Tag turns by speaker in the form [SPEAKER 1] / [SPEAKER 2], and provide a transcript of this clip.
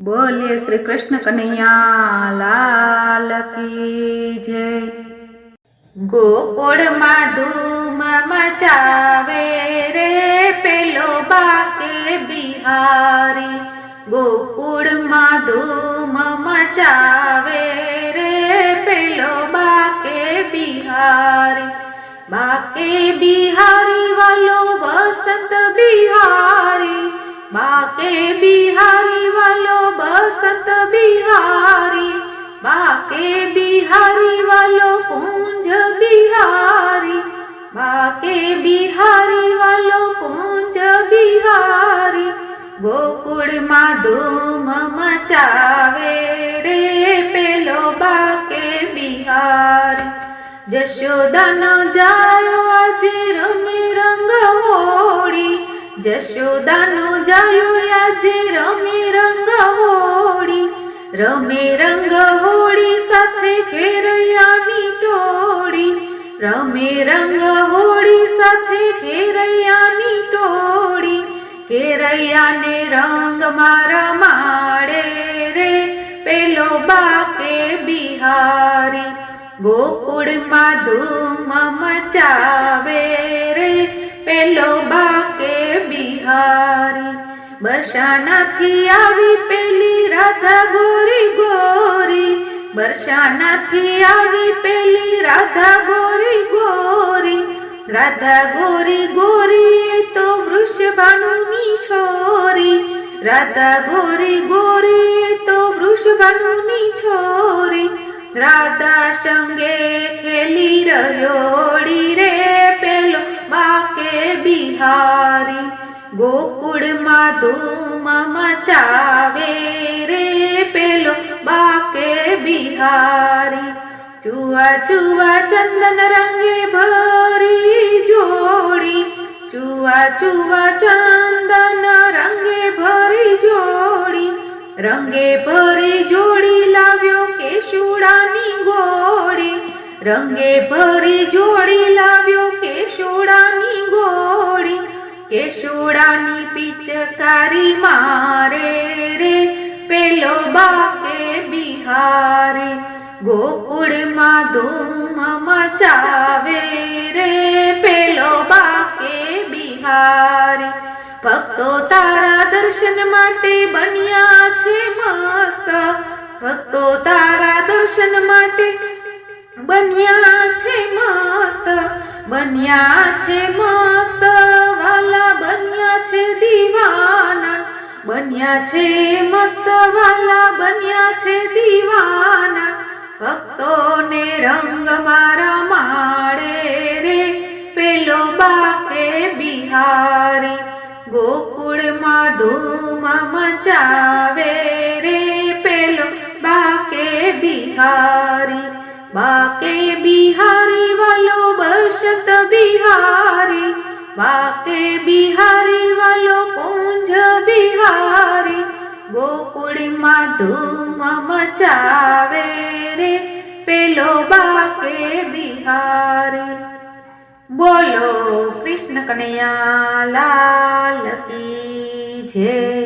[SPEAKER 1] બોલીએ શ્રી કૃષ્ણ કનૈયા લાલ કી જય. ગોકુળમાં ધૂમ મચાવે રે પેલો બાકે બિહારી. ગોકુળમાં ધૂમ મચાવે રે પેલો બાકે બિહારી. બાકે બિહારી વાલો વસંત બિહારી. બાકે બિહારી વાલો બસંત બિહારી, બાકે બિહારી વાલો કુંજ બિહારી, બાકે બિહારી વાલો કુંજ બિહારી ગોકુળમાં ધૂમ મચાવે રે પેલો બાકે બિહારી. જશોદાનો જાયો આજે રમે રંગ હોળી જશોદાનો જાયો આજે રમે રંગ હોળી, રમે રંગ હોળી સાથે ખેરૈયાની ટોળી, રમે રંગ હોળી સાથે ખેરૈયાની ટોળી ખેરૈયાને રંગ મારા માડે રે, પેલો બાકે બિહારી, ગોકુળમાં ધૂમ મચાવે રે, પેલો બિહારી બરસાનાથી આવી પેલી રાધા ગોરી. ગોરી બરસાનાથી આવી પેલી રાધા ગોરી. ગોરી રાધા ગોરી ગોરી એ તો વૃષભાનુની છોરી. રાધા ગોરી ગોરી એ તો વૃષભાનુની છોરી. રાધા સંગે ખેલી રહ્યોડી રે પેલો બાકે બિહારી. ગોકુળમાં ધૂમ મચાવે રે પેલો બાકે બિહારી. ચુવા ચુવા ચંદન રંગે ભરી જોડી. ચુવા ચુવા ચંદન રંગે ભરી જોડી. રંગે ભરી જોડી લાવ્યો કેશુડાની ગોળી. રંગે ભરી જોડી કેશુડાની પિચકારી મારે રે, પેલો બાકે બિહારી ગોકુળમાં ધૂમ મચાવે રે, પેલો બાકે બિહારી. ભક્તો તારા દર્શન માટે બન્યા છે મસ્ત, ભક્તો તારા દર્શન માટે બન્યા છે મસ્ત, બન્યા છે મસ્ત. વાલા બન્યા છે દીવાના, બન્યા છે મસ્ત વાલા, બન્યા છે દીવાના. ભક્તોને રંગ મારા માડે રે, પેલો બાકે બિહારી. ગોકુળમાં ધૂમ મચાવે રે, પેલો બાકે બિહારી. બાકે બિહારી, વાલો બસત બિહારી. બાકે બિહારી વાલો કુંજ બિહારી ગોકુળમાં ધૂમ મચાવે રે, પેલો બાકે બિહારી. બોલો કૃષ્ણ કનૈયા, લાલ કી જય.